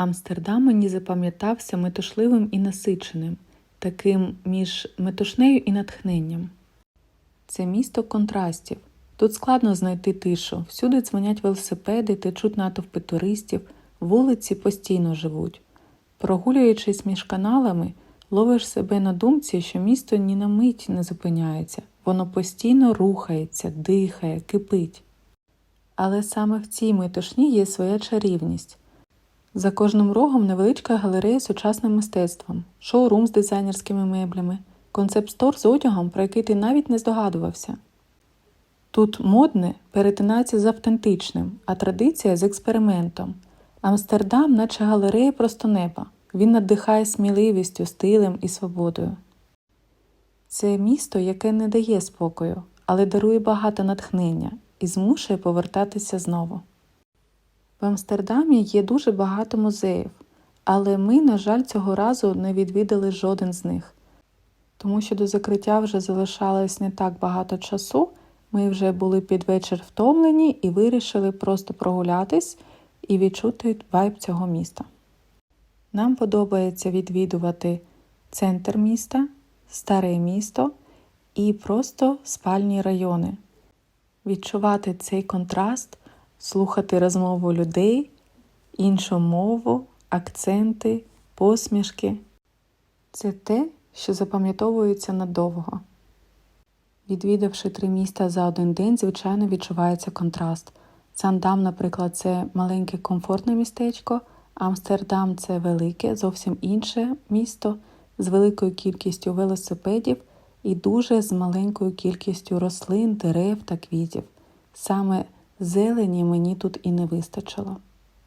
Амстердам мені запам'ятався метушливим і насиченим, таким між метушнею і натхненням. Це місто контрастів. Тут складно знайти тишу, всюди дзвонять велосипеди, течуть натовпи туристів, вулиці постійно живуть. Прогулюючись між каналами, ловиш себе на думці, що місто ні на мить не зупиняється, воно постійно рухається, дихає, кипить. Але саме в цій метушні є своя чарівність. За кожним рогом невеличка галерея з сучасним мистецтвом, шоурум з дизайнерськими меблями, концепт-стор з одягом, про який ти навіть не здогадувався. Тут модне перетинається з автентичним, а традиція з експериментом. Амстердам, наче галерея просто неба. Він надихає сміливістю, стилем і свободою. Це місто, яке не дає спокою, але дарує багато натхнення і змушує повертатися знову. В Амстердамі є дуже багато музеїв, але ми, на жаль, цього разу не відвідали жоден з них. Тому що до закриття вже залишалось не так багато часу, ми вже були під вечір втомлені і вирішили просто прогулятись і відчути вайб цього міста. Нам подобається відвідувати центр міста, старе місто і просто спальні райони, відчувати цей контраст, слухати розмову людей, іншу мову, акценти, посмішки. Це те, що запам'ятовується надовго. Відвідавши три міста за один день, звичайно, відчувається контраст. Сандам, наприклад, це маленьке комфортне містечко, Амстердам це велике, зовсім інше місто з великою кількістю велосипедів і дуже з маленькою кількістю рослин, дерев та квітів. Саме зелені мені тут і не вистачило.